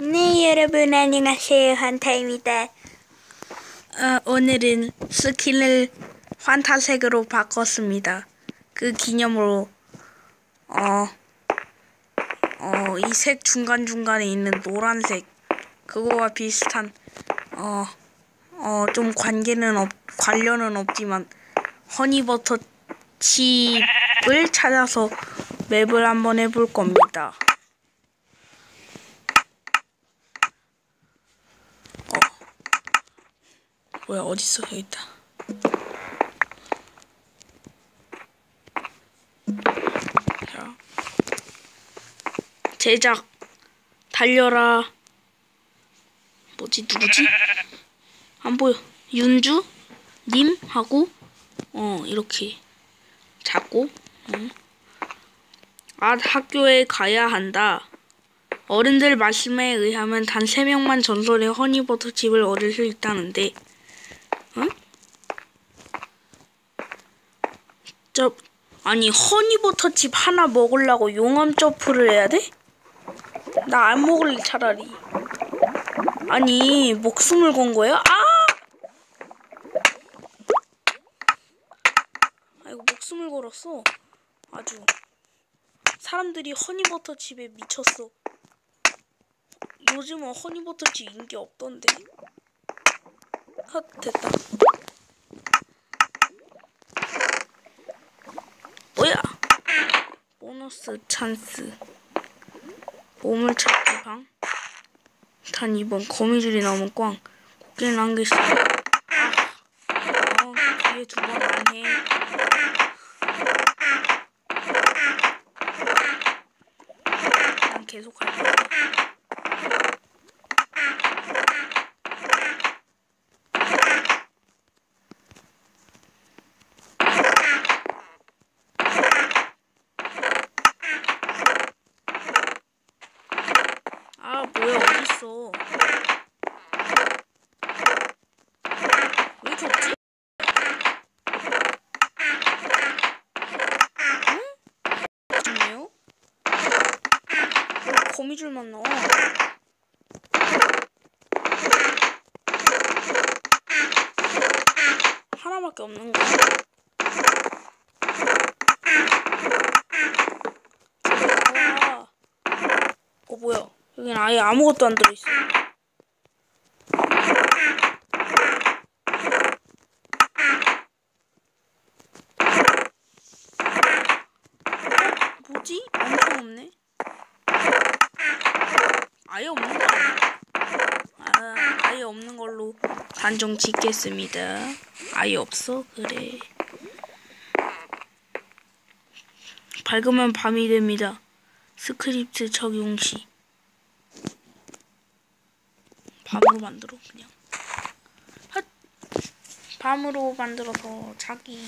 네, 여러분 안녕하세요. 한타입니다. 어, 오늘은 스킨을 환타색으로 바꿨습니다. 그 기념으로 어, 어, 이 색 중간중간에 있는 노란색 그거와 비슷한 어, 어, 좀 관계는 없, 관련은 없지만 허니버터 칩을 찾아서 맵을 한번 해볼 겁니다. 뭐야 어딨어 여기 있다. 자 제작 달려라. 뭐지 누구지? 안 보여. 윤주? 님 하고? 어 이렇게 잡고 어. 아 학교에 가야 한다. 어른들 말씀에 의하면 단 3명만 전설의 허니버터 칩을 얻을 수 있다는데 저 아니 허니버터칩 하나 먹으려고 용암 점프를 해야 돼? 나 안 먹을래 차라리. 아니 목숨을 건 거야? 아! 아이고 목숨을 걸었어. 아주 사람들이 허니버터칩에 미쳤어. 요즘은 허니버터칩 인기 없던데. 헛 됐다. 뭐야? 보너스 찬스. 보물찾기 방. 단 2번 거미줄이 나오면 꽝. 고개는 안겠어. 어, 뒤에 두 번 안 해. 난 계속 할 거야. 아 뭐야 어딨어 왜 이렇게 없지? 응? 좋네요 왜 거미줄만 나와 하나밖에 없는 거야? 어 뭐야 여긴 아예 아무것도 안 들어있어 어? 뭐지? 엄청 없네 아예 없는 거 아니야? 아, 아예 없는 걸로 단정 짓겠습니다. 아예 없어? 그래. 밝으면 밤이 됩니다. 스크립트 적용 시. 밤으로 만들어 그냥. 헛. 밤으로 만들어서 자기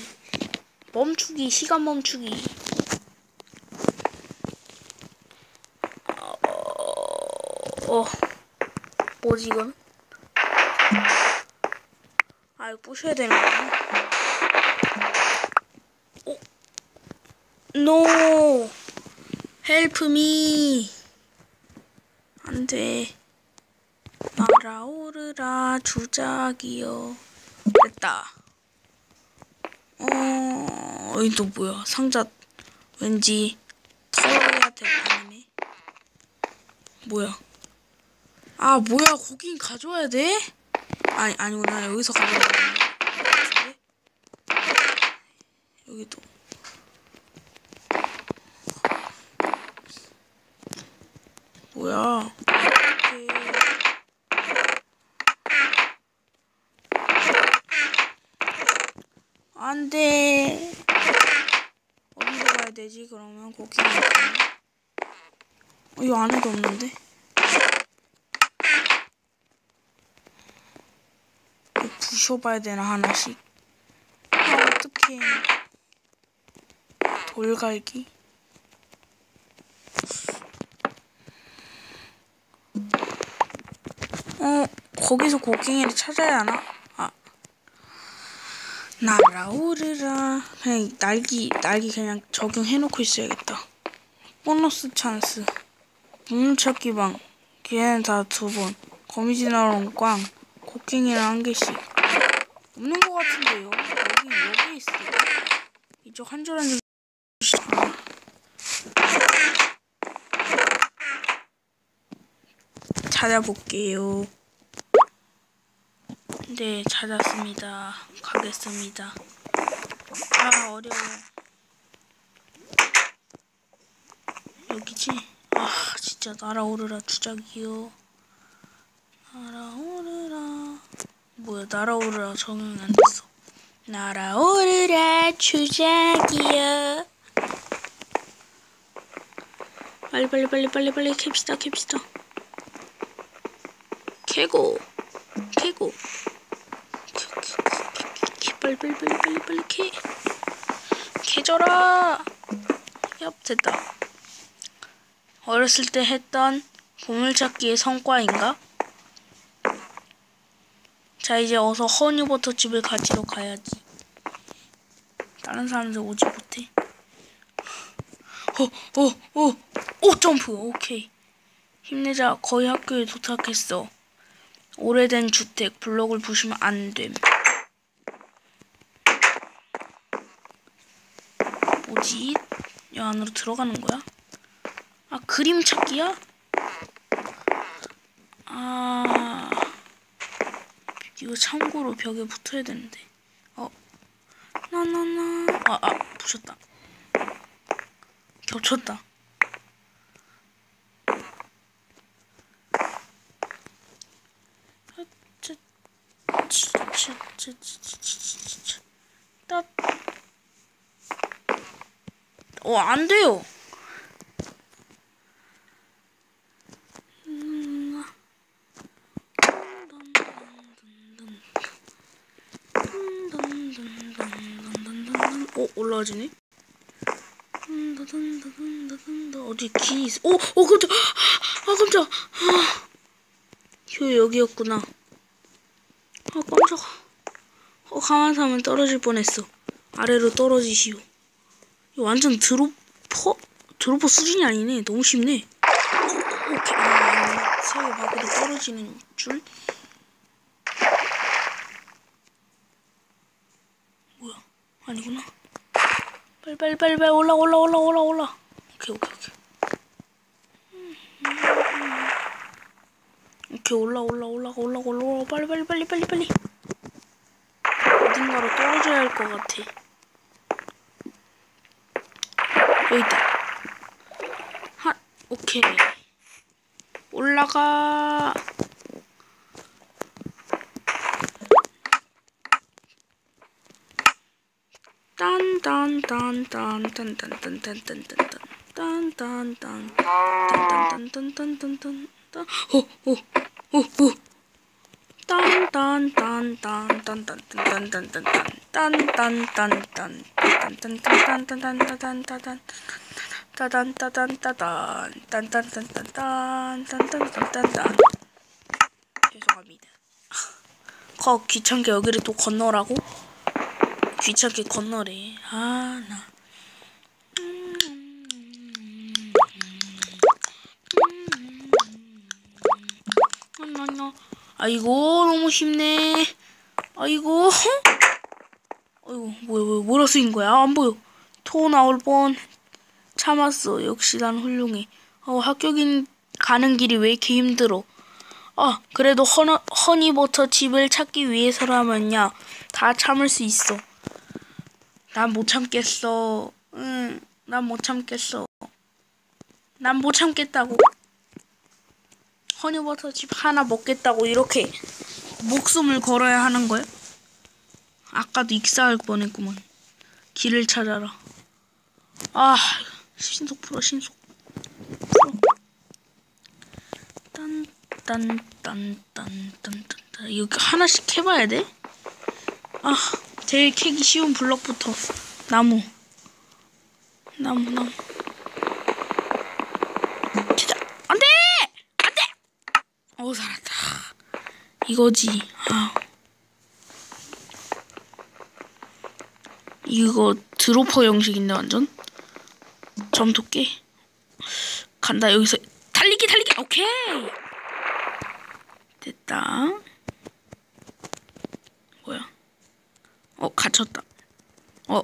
멈추기 시간 멈추기. 어, 어 뭐지 이건 아 이거 부셔야 되는 거야 어? 노 헬프 미 안 돼. 날아오르라 주작이여. 됐다. 어 여기 또 뭐야. 상자 왠지 털어야 될 판이네. 뭐야? 아 뭐야. 거긴 가져와야 돼? 아니 아니구나 여기서 되는데 여기도 뭐야 이렇게 안 돼. 어디로 가야 되지? 그러면 거기. 어, 이 안에도 없는데? 부셔봐야 되나, 하나씩? 아, 어떡해. 돌갈기? 어, 거기서 곡괭이를 찾아야 하나? 아. 날아오르라. 그냥 날기, 날기 그냥 적용해놓고 있어야겠다. 보너스 찬스. 보물찾기 방. 걔는 다 두 번. 거미지나랑 꽝. 곡괭이랑 한 개씩. 없는 것 같은데요. 여기 여기 있어. 이쪽 한줄 한 줄. 찾아볼게요. 네, 찾았습니다. 가겠습니다. 아, 어려워. 여기지? 아, 진짜 날아오르라 주작이요. 날아오르라. 뭐야, 날아오르라 적용이 안 됐어. 날아오르라 주작이요. 빨리 빨리 빨리 빨리 빨리 캡시다 캡시다. 캐고 캐고 빨리 빨리 빨리 빨리 빨리 캐 캐져라. 얍 됐다. 어렸을 때 했던 보물찾기의 성과인가? 자 이제 어서 허니버터 집을 가지러 가야지. 다른 사람들 오지 못해. 어, 어, 어, 오 점프. 오케이. 힘내자. 거의 학교에 도착했어. 오래된 주택 블록을 부시면 안 됨. 뭐지? 이 안으로 들어가는 거야? 아 그림 찾기야? 아 이거 참고로 벽에 붙어야 되는데 어 나나나 아아 부셨다 겹쳤다 어, 안 돼요. 어 올라와지네. 어디 기 있어? 오, 오 깜짝. 아 깜짝. 아, 휴 여기였구나. 아 깜짝. 어 가만히 하면 떨어질 뻔했어. 아래로 떨어지시오. 이거 완전 드로퍼 드로퍼 수준이 아니네. 너무 쉽네. 어, 오케이. 아, 세계 밖으로 떨어지는 줄. 뭐야? 아니구나. 빨리 빨리 빨리 올라 올라 올라 올라 올라. 오케이 오케이 오케이. 오케이 올라 올라 올라 올라 올라 올라 빨리 빨리 빨리 빨리 빨리. 어딘가로 떨어져야 할 것 같아. 여기 있다. 하 오케이. 올라가. 죄송합니다. 거 귀찮게 여기를 또 건너라고? 귀찮게 건너래. 아 나. 아이고 너무 쉽네. 아이고. 아이고 뭐야 뭐야 뭐라 쓰인 거야? 안 보여. 토 나올 뻔. 참았어. 역시 난 훌륭해. 어긴 가는 길이 왜 이렇게 힘들어? 아 그래도 허너, 허니버터 집을 찾기 위해서라면야 다 참을 수 있어. 난 못 참겠어. 응, 난 못 참겠어. 난 못 참겠다고. 허니버터 집 하나 먹겠다고 이렇게 목숨을 걸어야 하는 거야? 아까도 익사할 뻔했구만. 길을 찾아라. 아, 신속 풀어, 신속. 풀어. 딴, 딴, 딴, 딴, 딴, 딴. 이거 하나씩 해봐야 돼? 아, 제일 캐기 쉬운 블럭부터. 나무. 나무, 나무. 진짜, 안 돼! 안 돼! 어, 살았다. 이거지. 아. 이거 드로퍼 형식인데 완전 점토 깨 간다 여기서 달리기 달리기 오케이 됐다. 뭐야? 어, 갇혔다. 어.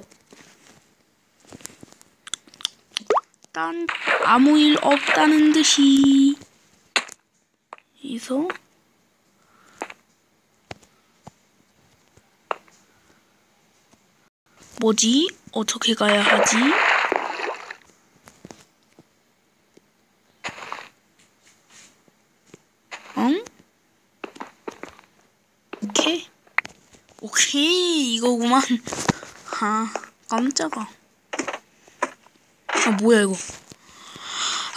딴 아무 일 없다는 듯이 이서 뭐지? 어떻게 가야 하지? 응? 오케이. 오케이, 이거구만. 아, 깜짝아. 아, 뭐야, 이거.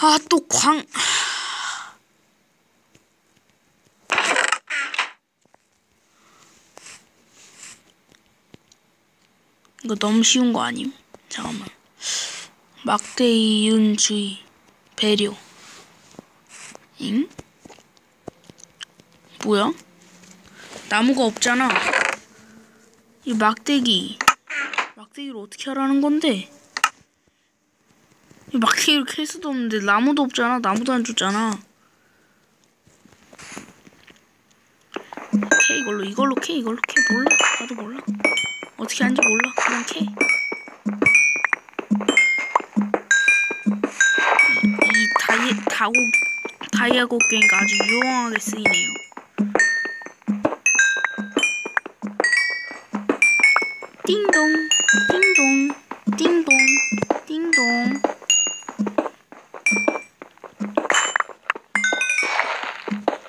아, 또 광. 이거 너무 쉬운 거 아님? 잠깐만. 막대기 윤주의 배려. 잉? 뭐야? 나무가 없잖아. 이 막대기. 막대기를 어떻게 하라는 건데? 이 막대기를 캘 수도 없는데 나무도 없잖아. 나무도 안 줬잖아. 캐 이걸로 이걸로 캐 이걸로 캐 몰라 나도 몰라 어떻게 하는지 몰라 그냥 캐. 이, 이 다이 다고 다이아 곡괭이가 아주 유용하게 쓰이네요. 띵동 띵동 띵동 띵동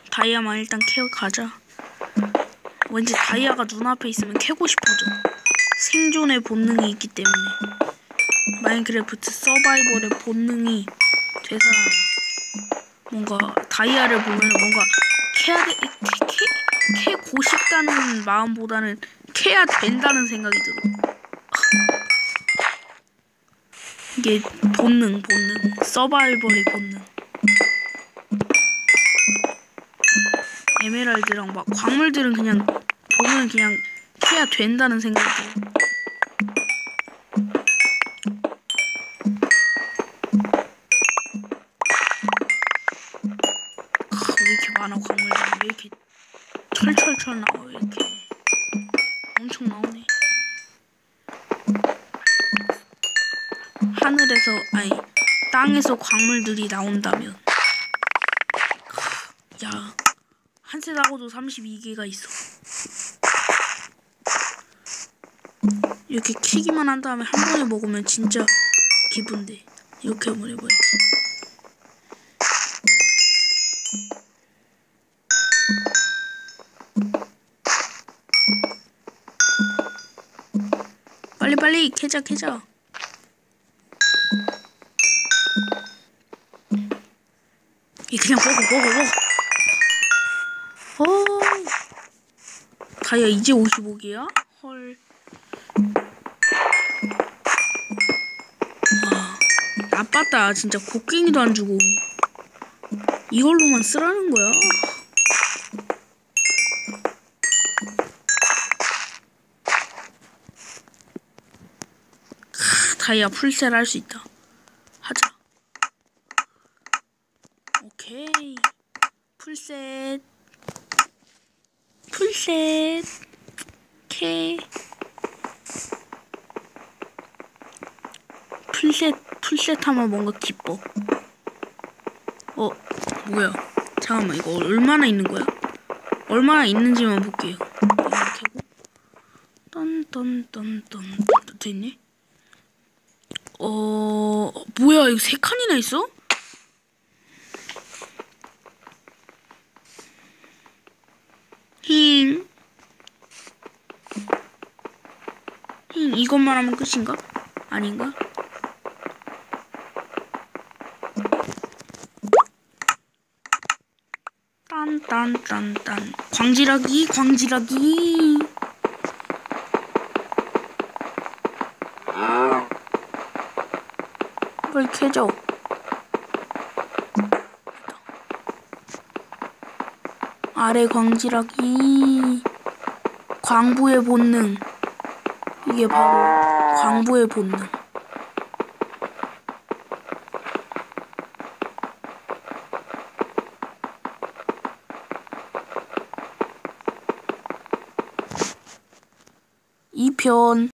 다이아만 일단 캐어 가자. 왠지 다이아가 눈앞에 있으면 캐고 싶어져. 생존의 본능이 있기 때문에. 마인크래프트 서바이벌의 본능이 되살아나. 뭔가 다이아를 보면 뭔가 캐야 돼, 캐, 캐, 캐고 싶다는 마음보다는 캐야 된다는 생각이 들어. 이게 본능, 본능. 서바이벌의 본능. 에메랄드랑 막 광물들은 그냥 보면 그냥 캐야 된다는 생각이 들어. 하늘에서 아니 땅에서 광물들이 나온다면 크, 야. 한 셋하고도 32개가 있어. 이렇게 키기만 한 다음에 한 번에 먹으면 진짜 기쁜데. 이렇게 한번 해봐야지. 빨리 빨리 캐자 캐자. 이 그냥 먹어 먹어 먹어. 어. 다이아 이제 55개야? 헐. 와, 나빴다. 진짜 곡괭이도 안 주고. 이걸로만 쓰라는 거야? 크, 다이아 풀셀 할 수 있다. 하자. 오케이. 풀셋. 풀셋. 캐. 풀셋, 풀셋 하면 뭔가 기뻐. 어, 뭐야. 잠깐만, 이거 얼마나 있는 거야? 얼마나 있는지만 볼게요. 이렇게. 딴딴딴딴. 됐네? 어, 뭐야, 이거 세 칸이나 있어? 이것만 하면 끝인가? 아닌가? 딴딴딴딴. 광지라기 광지라기. 빨리 캐줘. 아래 광지라기. 광부의 본능 이게 바로 광부의 본능. 이편